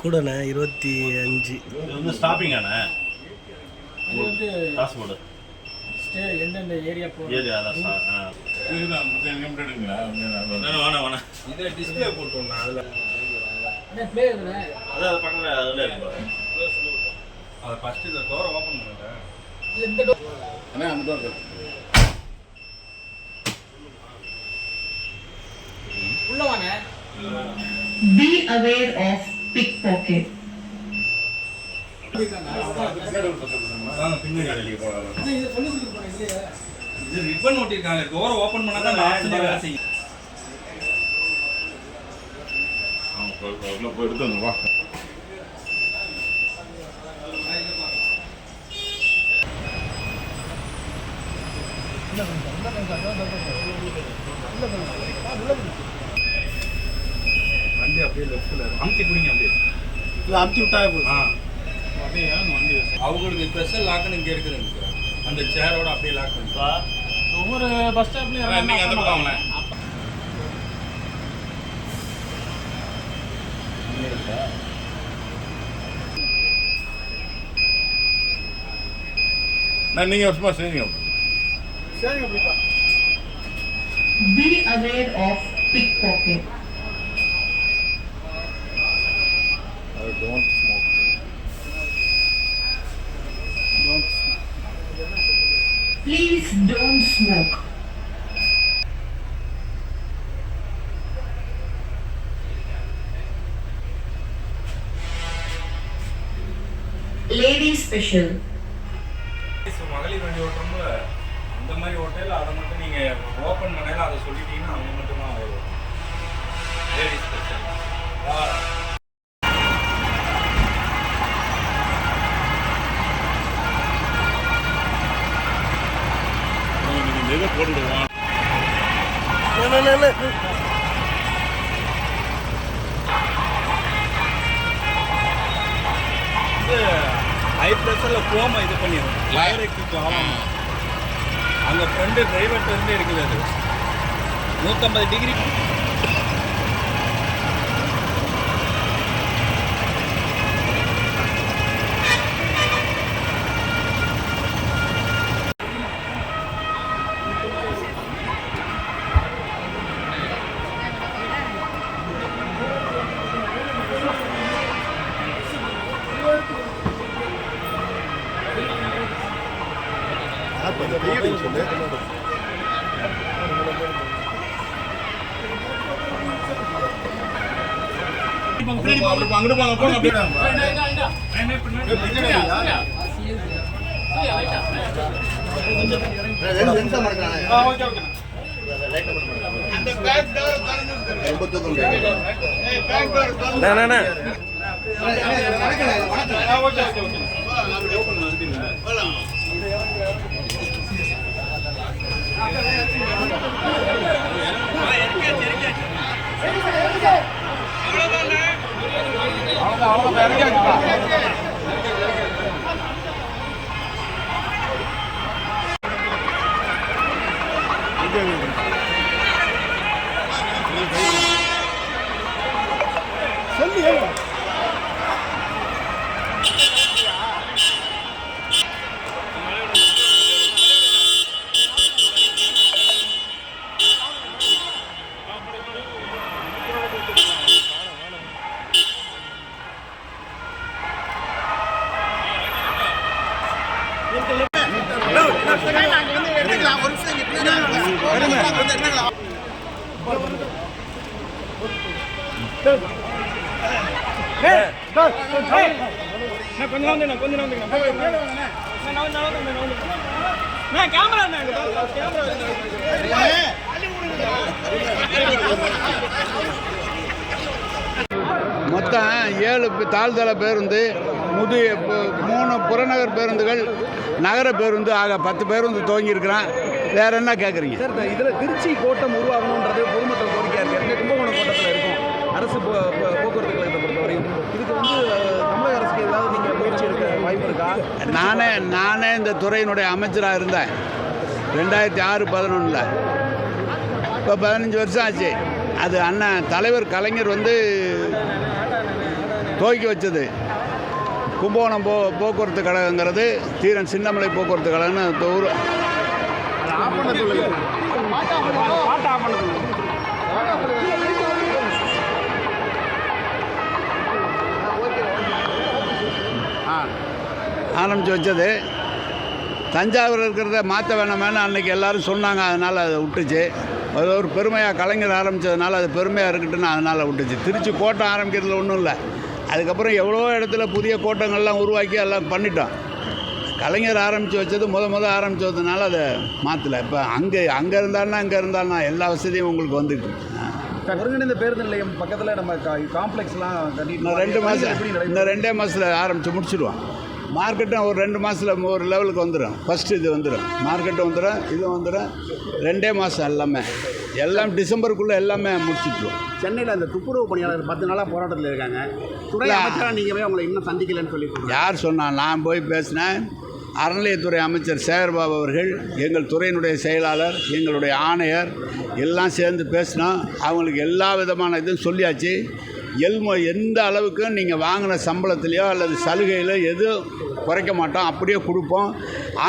கூடண்ணே இருபத்தி அஞ்சு. இது வந்து ஸ்டாப்பிங் ஆனே இது வந்து காசு போடு. ஸ்டே எந்தெந்த ஏரியா போகிறோம் ஏது அதான் ஸ்டா- ஆ. வேணாம், வேணாம் வேணாம் இதில் டிஸ்பிளே போட்டோம்னா அதில். பிளே இருக்குண்ணே அது அது பக்கத்தில் அதில் இருக்கு பாரு. அதை ஃபஸ்ட்டு இந்த டோரை ஓப்பன் பண்ணுங்க. இது இந்த door. உள்ள வாங்க Be aware of pickpocket. பின்னாடி வெளியே போகலாம் அண்ணா, இதை சொல்லி கொடுக்க போறேன் இல்லையா இது ரிப்பன் ஒட்டியிருக்காங்க டோரை ஓப்பன் பண்ணால் தான் இல்லை இல்லை இல்லை வண்டி அப்படியே லெஃப்ட்டில் அமுத்தி பிடிங்க அப்படியே. இது அமுத்தி விட்டா போதும். ஆ. அவங்களுக்கு ஸ்பெஷல் லாக்குன்னு இங்கே இருக்குதுங்க சார். அந்த சேரோட அப்படியே லாக். ஒவ்வொரு பஸ் ஸ்டாப்லயும் நீங்கள் அந்த பக்கம் வாங்களேன். நான் நீங்கள் சும்மா செய்யுங்க. Be aware of pickpocket. Please don't smoke. Ladies special. So மகளிர் வண்டி ஓட்டுறோம்ல இந்த மாதிரி ஹோட்டல் அதை மட்டும் நீங்கள் ஓப்பன் பண்ணையில அதை சொல்லிட்டீங்கன்னா அவங்க ஹை ப்ரெஷரில் கோமா இது பண்ணிடும் டைரக்ட் ஆமாம் அங்கே ஃப்ரெண்டு டிரைவர்கிட்ட இருந்து இருக்குது அது. நூற்றம்பது டிகிரி அங்கிட்டு போங்க போங்க அப்படியே கொஞ்சம் வந்து கொஞ்சம் மொத்தம் ஏழு தாழ்தள பேருந்து முது மூணு புறநகர் பேருந்துகள் நகர பேருந்து ஆக பத்து பேருந்து துவங்கியிருக்கிறான். வேற என்ன கேட்குறீங்க சார் இதில் திருச்சி கோட்டம் உருவாகணுன்றது பொதுமக்கள் கோரிக்கையாக இருக்குது கும்பகோணம் கோட்டத்தில் இருக்கும். அரசு போக்குவரத்து கழகத்தை பொறுத்தவரையும் இதுக்கு வந்து தமிழக அரசுக்கு ஏதாவது நீங்கள் முயற்சி எடுக்க வாய்ப்பு இருக்கா? நானே நானே இந்த துறையினுடைய அமைச்சராக இருந்தேன். ரெண்டாயிரத்தி ஆறு பதினொன்றில் இப்போ பதினஞ்சு வருஷம் ஆச்சு. அது அண்ணன் தலைவர் கலைஞர் வந்து துவக்கி வச்சது. கும்பகோணம் போ போக்குவரத்து கழகங்கிறது தீரன் சின்னமலை போக்குவரத்து கழகம்னு இந்த ஆரம்பித்து வச்சது. தஞ்சாவூர் இருக்கிறத மாற்ற வேணாமேனு அன்றைக்கி எல்லோரும் சொன்னாங்க அதனால் அதை விட்டுச்சு. அது ஒரு பெருமையாக கலைஞர் ஆரம்பித்ததுனால அது பெருமையாக இருக்கட்டுன்னு அதனால் விட்டுச்சு. திருச்சி கோட்டம் ஆரம்பிக்கிறதுல ஒன்றும் இல்லை. அதுக்கப்புறம் எவ்வளோ இடத்துல புதிய கோட்டங்கள்லாம் உருவாக்கி எல்லாம் பண்ணிட்டோம். கலைஞர் ஆரம்பித்து வச்சது முத முத ஆரம்பித்து வச்சதுனால அதை மாற்றலை இப்போ அங்கே அங்கே இருந்தாலும் அங்கே இருந்தாலும் எல்லா வசதியும் உங்களுக்கு வந்துட்டு ஒருங்கிணைந்த பேருந்து நிலையம் பக்கத்தில் நம்ம காம்ப்ளெக்ஸ்லாம் கட்டிட்டு இன்னும் ரெண்டு மாதம் எப்படி இன்னும் ரெண்டே மாதத்தில் ஆரம்பித்து முடிச்சிடுவோம். மார்க்கெட்டும் ஒரு ரெண்டு மாதத்தில் ஒரு லெவலுக்கு வந்துடும் ஃபஸ்ட்டு இது வந்துடும் மார்க்கெட்டும் வந்துடும் இது வந்துடும் ரெண்டே மாதம் எல்லாமே. எல்லாம் டிசம்பருக்குள்ளே எல்லாமே முடிச்சிட்டுருவோம். சென்னையில் அந்த துப்புரவு பணியாளர் பத்து நாளாக போராட்டத்தில் இருக்காங்க. துறை இல்ல. அமைச்சராக நீங்கள் போய் அவங்களை இன்னும் சந்திக்கலைன்னு சொல்லி. யார் சொன்னா? நான் போய் பேசினேன். அறநிலையத்துறை அமைச்சர் சேகர்பாபு அவர்கள் எங்கள் துறையினுடைய செயலாளர் எங்களுடைய ஆணையர் எல்லாம் சேர்ந்து பேசினோம் அவங்களுக்கு எல்லா விதமான இதுவும் சொல்லியாச்சு. எல்மோ எந்த அளவுக்கு நீங்கள் வாங்கின சம்பளத்திலையோ அல்லது சலுகையிலோ எதுவும் குறைக்க மாட்டோம் அப்படியே கொடுப்போம்.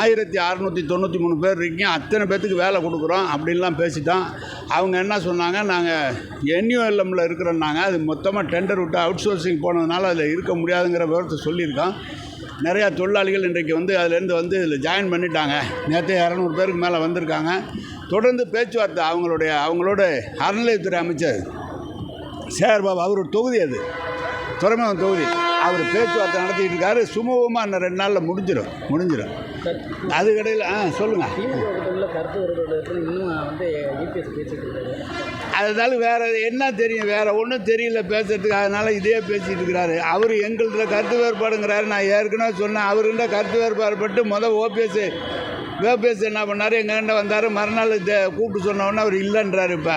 ஆயிரத்தி அறநூற்றி தொண்ணூற்றி மூணு பேர் இருக்கீங்க அத்தனை பேர்த்துக்கு வேலை கொடுக்குறோம் அப்படின்லாம் பேசிட்டோம் அவங்க என்ன சொன்னாங்க நாங்கள் என்யூஎல்எம்மில் இருக்கிறோன்னாங்க அது மொத்தமாக டெண்டர் விட்டு அவுட் சோர்சிங் போனதுனால அதில் இருக்க முடியாதுங்கிற விவரத்தை சொல்லியிருக்கோம் நிறையா தொழிலாளிகள் இன்றைக்கு வந்து அதுலேருந்து வந்து இதில் ஜாயின் பண்ணிட்டாங்க. நேற்று இரநூறு பேருக்கு மேலே வந்திருக்காங்க. தொடர்ந்து பேச்சுவார்த்தை அவங்களுடைய அவங்களோட அறநிலையத்துறை அமைச்சர் சேகர்பாபு அவரோட தொகுதி அது. துறைமுகம் தொகுதி. அவர் பேச்சுவார்த்தை நடத்திட்டு இருக்காரு. சுமூகமாக இன்னும் ரெண்டு நாளில் முடிஞ்சிடும் முடிஞ்சிடும் அதுக்கடையில் ஆ சொல்லுங்கள் அதனால வேறு என்ன தெரியும்? வேறு ஒன்றும் தெரியல பேசுறதுக்கு. அதனால் இதே பேசிகிட்டு இருக்கிறாரு. அவர் எங்கள்கிட்ட கருத்து வேறுபாடுங்கிறாரு. நான் ஏற்கனவே சொன்னேன். அவர்கிட்ட கருத்து வேறுபாடுபட்டு முதல் ஓபிஎஸ் ஓபிஎஸ் என்ன பண்ணார்? எங்ககிட்ட வந்தார். மறுநாள் தே கூப்பிட்டு சொன்ன அவர் இல்லைன்றாரு இப்போ.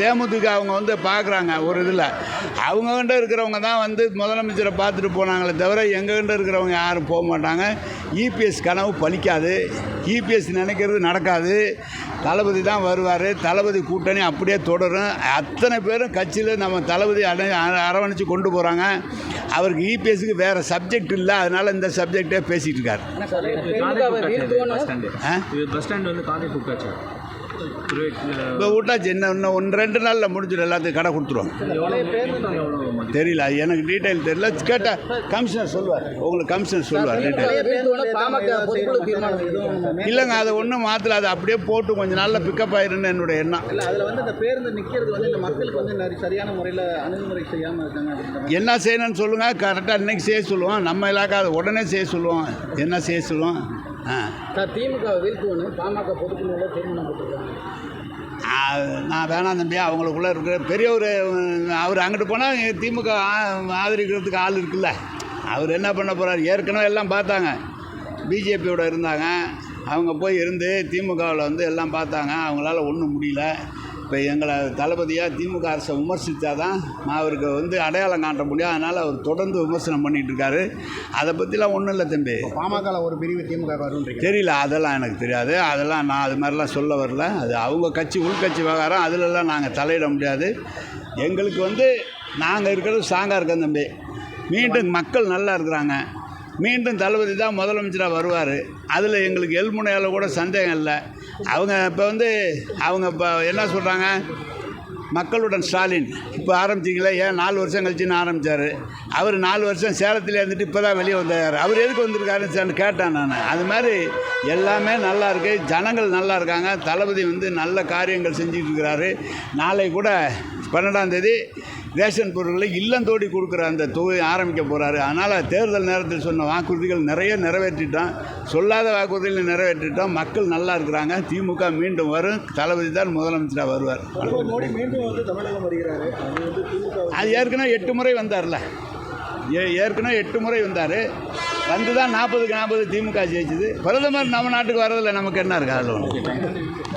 தேமுதிக அவங்க வந்து பார்க்குறாங்க ஒரு இதில். அவங்ககிட்ட இருக்கிறவங்க தான் வந்து முதலமைச்சரை பார்த்துட்டு போனாங்களே தவிர எங்ககிட்ட இருக்கிறவங்க யாரும் போக மாட்டாங்க. இபிஎஸ் கனவு பலிக்காது. இபிஎஸ் நினைக்கிறது நடக்காது. தளபதி தான் வருவார். தளபதி கூட்டணி அப்படியே தொடரும். அத்தனை பேரும் கட்சியில் நம்ம தளபதி அணை அரவணைச்சு கொண்டு போகிறாங்க அவருக்கு இபிஎஸ்க்கு வேறு சப்ஜெக்ட் இல்லை. அதனால் இந்த சப்ஜெக்டே பேசிகிட்டு இருக்கார். பஸ் ஸ்டாண்ட் வந்து காந்தி இப்போ விட்டாச்சு என்ன இன்னும் ஒன்று ரெண்டு நாளில் முடிஞ்சிடும். எல்லாத்துக்கும் கடை கொடுத்துருவோம். தெரியல. எனக்கு டீட்டெயில் தெரியல. கேட்டால் கமிஷனர் சொல்லுவார். உங்களுக்கு கமிஷனர் சொல்லுவார் டீட்டெயில் இல்லைங்க அதை ஒன்றும் மாற்றல அதை அப்படியே போட்டு கொஞ்சம் நாளில் பிக்கப் ஆயிருன்னு என்னுடைய எண்ணம். இல்லை அதில் வந்து இந்த பேருந்து நிற்கிறது வந்து இந்த மக்களுக்கு வந்து நிறைய சரியான முறையில் அணுகுமுறை செய்யாமல் இருக்காங்க அப்படின்ற மாதிரி. என்ன செய்யணும்னு சொல்லுங்கள் கரெக்டாக இன்னைக்கு செய்ய சொல்லுவோம். நம்ம இலாக்கா அதை உடனே செய்ய சொல்லுவோம். என்ன செய்ய சொல்லுவோம்? சார் திமுக வீழ்த்துவோன்னு பாமக பொதுக்குழுவில் தீர்மானம் போட்டிருக்காங்க. நான் வேணாம் தம்பி அவங்களுக்குள்ளே இருக்கிற பெரியவர் அவர் அங்கிட்டு போனால் திமுக ஆதரிக்கிறதுக்கு ஆள் இருக்குல்ல. அவர் என்ன பண்ண போகிறார் ஏற்கனவே எல்லாம் பார்த்தாங்க. பிஜேபியோட இருந்தாங்க. அவங்க போய் இருந்து திமுகவில் வந்து எல்லாம் பார்த்தாங்க. அவங்களால ஒன்றும் முடியல. இப்போ எங்களை தளபதியாக திமுக அரசை விமர்சித்தா தான் அவருக்கு வந்து அடையாளம் காட்ட முடியும். அதனால் அவர் தொடர்ந்து விமர்சனம் பண்ணிகிட்டு இருக்காரு அதை பற்றிலாம் ஒன்றும் இல்லை தம்பி. பாமகவில் ஒரு பிரிவு திமுக வருன்றீங்க தெரியல அதெல்லாம் எனக்கு தெரியாது. அதெல்லாம் நான் அது மாதிரிலாம் சொல்ல வரல. அது அவங்க கட்சி உள்கட்சி விவகாரம் அதிலெல்லாம் நாங்கள் தலையிட முடியாது. எங்களுக்கு வந்து நாங்கள் இருக்கிறது ஸ்ட்ராங்காக இருக்கோம் தம்பி. மீண்டும் மக்கள் நல்லா இருக்கிறாங்க. மீண்டும் தளபதி தான் முதலமைச்சராக வருவார். அதில் எங்களுக்கு எல்முனையால் கூட சந்தேகம் இல்லை. அவங்க இப்போ வந்து அவங்க இப்போ என்ன சொல்கிறாங்க மக்களுடன் ஸ்டாலின். இப்போ ஆரம்பிச்சிங்களே ஏன் நாலு வருஷம் கழிச்சுன்னு ஆரம்பித்தார் அவர் நாலு வருஷம் சேலத்தில் இருந்துட்டு இப்போ தான் வெளியே வந்தார். அவர் எதுக்கு வந்திருக்காருன்னு கேட்டேன் நான். அது மாதிரி எல்லாமே நல்லா இருக்குது ஜனங்கள் நல்லா இருக்காங்க. தளபதி வந்து நல்ல காரியங்கள் செஞ்சிட்ருக்கிறாரு நாளை கூட பன்னெண்டாம் தேதி ரேஷன் பொருட்களை இல்லந்தோடி கொடுக்குற அந்த தொகை ஆரம்பிக்க போகிறாரு அதனால் தேர்தல் நேரத்தில் சொன்ன வாக்குறுதிகள் நிறைய நிறைவேற்றிட்டோம் சொல்லாத வாக்குறுதிகளை நிறைவேற்றிட்டோம் மக்கள் நல்லா இருக்கிறாங்க. திமுக மீண்டும் வரும். தளபதி தான் முதலமைச்சராக வருவார். அது ஏற்கனவே எட்டு முறை வந்தார்ல. ஏ ஏற்கனவே எட்டு முறை வந்தார். வந்து தான் நாற்பதுக்கு நாற்பது திமுக ஜெயிச்சுது. பிரதமர் நம்ம நாட்டுக்கு வரதில்லை. நமக்கு என்ன இருக்கு? அதில் ஒன்று